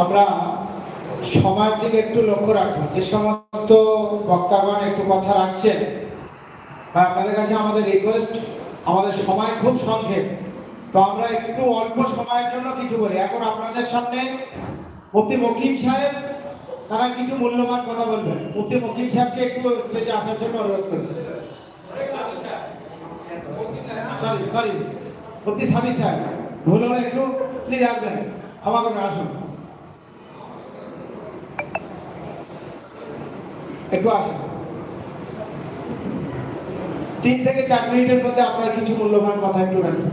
আমরা সময়ের দিকে একটু লক্ষ্য রাখব। যে সমস্ত বক্তাগণ একটু কথা রাখছেন বা আপনাদের কাছে আমাদের রিকোয়েস্ট আমাদের সময় খুব সংক্ষেপ। তো আমরা একটু অল্প সময়ের জন্য কিছু বলি। এখন আপনাদের সামনে মুফতি মকিম সাহেব, তারা কিছু মূল্যবান কথা বলবেন। মুফতি মকিম সাহেবকে একটু স্টেজে আসার জন্য অনুরোধ করছি। সরি সরি মুফতি সাবি সাহেব, ভুল হলে একটু প্লিজ আসবেন করে আসুন। একটু আসুন তিন থেকে চার মিনিটের মধ্যে আপনার কিছু মূল্যবান কথা একটু রাখুন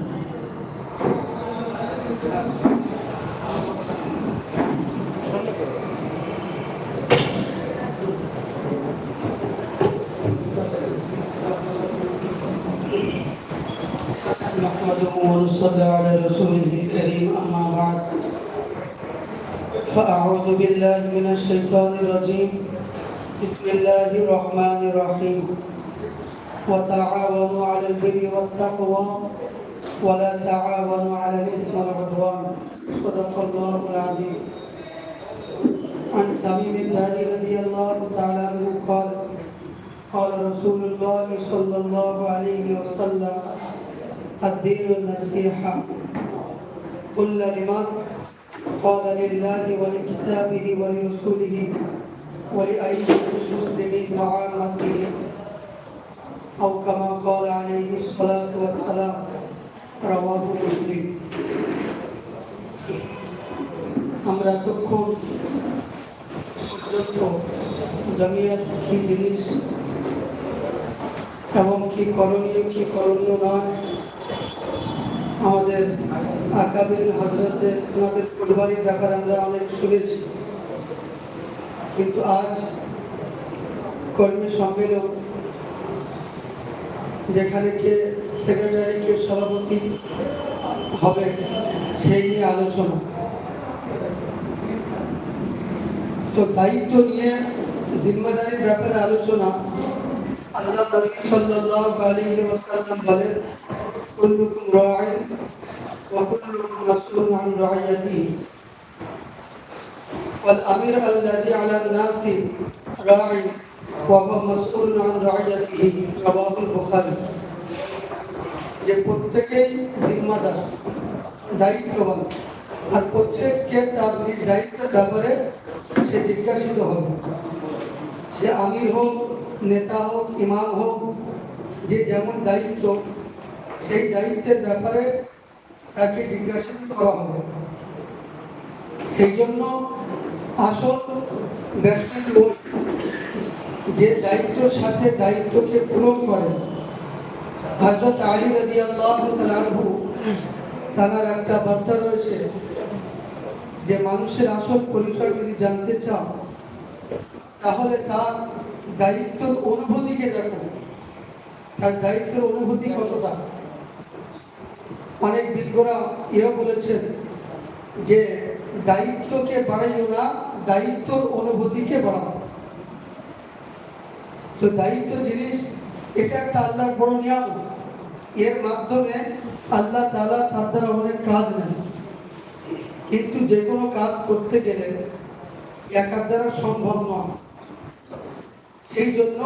نحمده ونصلي على رسوله الكريم أما بعد فأعوذ بالله من الشيطان الرجيم بسم الله الرحمن الرحيم. وتعاونوا على البر والتقوى ولا تعاونوا على الإثم والعدوان. صدق الله العظيم. عن تميم الداري رضي الله تعالى عنه قال قال رسول الله صلى الله عليه وسلم الدين النصيحة. قل لمن؟ قال لله ولكتابه ولرسوله. ولأئمة المسلمين وعامته أو كما قال عليه الصلاة والسلام رواه مسلم আমরা তখন পর্যন্ত জমিয়ত কি জিনিস এবং কি করণীয় কি করণীয় নয় আমাদের আকাবির হজরতের ওনাদের পরিবারের ব্যাপারে আমরা অনেক শুনেছি কিন্তু আজ কর্মী সম্মেলন, যেখানে কে সেক্রেটারি কে সভাপতি হবে সেই নিয়ে আলোচনা। তো দায়িত্ব নিয়ে জিম্মেদারির ব্যাপারে আলোচনা। আল্লাহ বলেন والأمير الذي على الناس راعي وهو مسؤول عن رعيته رواه البخاري যে প্রত্যেকেই জিম্মাদার দায়িত্ববান আর প্রত্যেককে তার নিজ দায়িত্বের ব্যাপারে সে জিজ্ঞাসিত হবে সে আমির হোক নেতা হোক ইমাম হোক যে যেমন দায়িত্ব সেই দায়িত্বের ব্যাপারে তাকে জিজ্ঞাসিত করা হবে সেই জন্য আসল ব্যক্তির লোক যে সাথে দায়িত্বকে পূরণ আলী রাজি আল্লাহ তার একটা বার্তা রয়েছে যে মানুষের আসল পরিচয় যদি জানতে চাও, তাহলে তার দায়িত্বের অনুভূতিকে দেখো। তার দায়িত্বের অনুভূতি কতটা? অনেক বিজ্ঞরা এও বলেছেন যে দায়িত্বকে বাড়াইও না দায়িত্বর অনুভূতিকে বাড়াও তো দায়িত্ব জিনিস, এটা একটা আল্লাহর বড় নিয়ম এর মাধ্যমে আল্লাহ তালা তার দ্বারা অনেক কাজ নেন। কিন্তু যে কোনো কাজ করতে গেলে একার দ্বারা সম্ভব নয়। সেই জন্য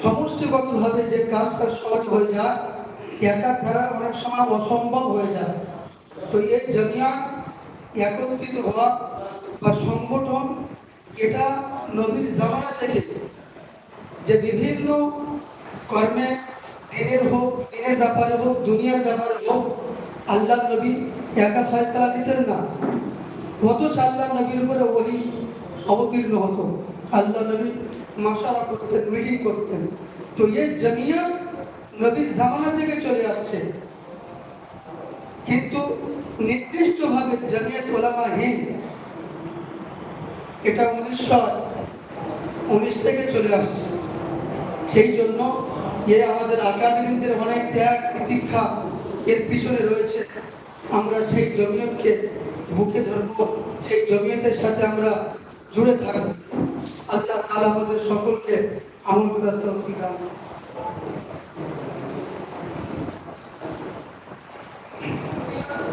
সমষ্টিগতভাবে যে কাজটা সহজ হয়ে যায়, একার দ্বারা অনেক সময় অসম্ভব হয়ে যায়। তো এই জমিয়ান একত্রিত হওয়া বা সংগঠন এটা নবীর জামানা থেকে যে বিভিন্ন কর্মে দিনের হোক, দিনের ব্যাপারে হোক, দুনিয়ার ব্যাপারে হোক, আল্লাহ নবী একা ফয়সলা নিতেন না। অথচ আল্লাহ নবীর উপরে ওই অবতীর্ণ হতো। আল্লাহ নবী মশারা করতেন, মিটিং করতেন। তো এই জমিয়া নবীর জামানা থেকে চলে আসছে। কিন্তু নির্দিষ্টভাবে জমিয়ত ওলামা হিন্দ এটা উনিশশো উনিশ থেকে চলে আসছে। সেই জন্য এ আমাদের আকাদিনদের অনেক ত্যাগ প্রতীক্ষা এর পিছনে রয়েছে। আমরা সেই জমিয়তকে বুকে ধরব, সেই জমিয়তের সাথে আমরা জুড়ে থাকব। আল্লাহ তালা আমাদের সকলকে আমল করার তৌফিক।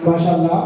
মাশাআল্লাহ।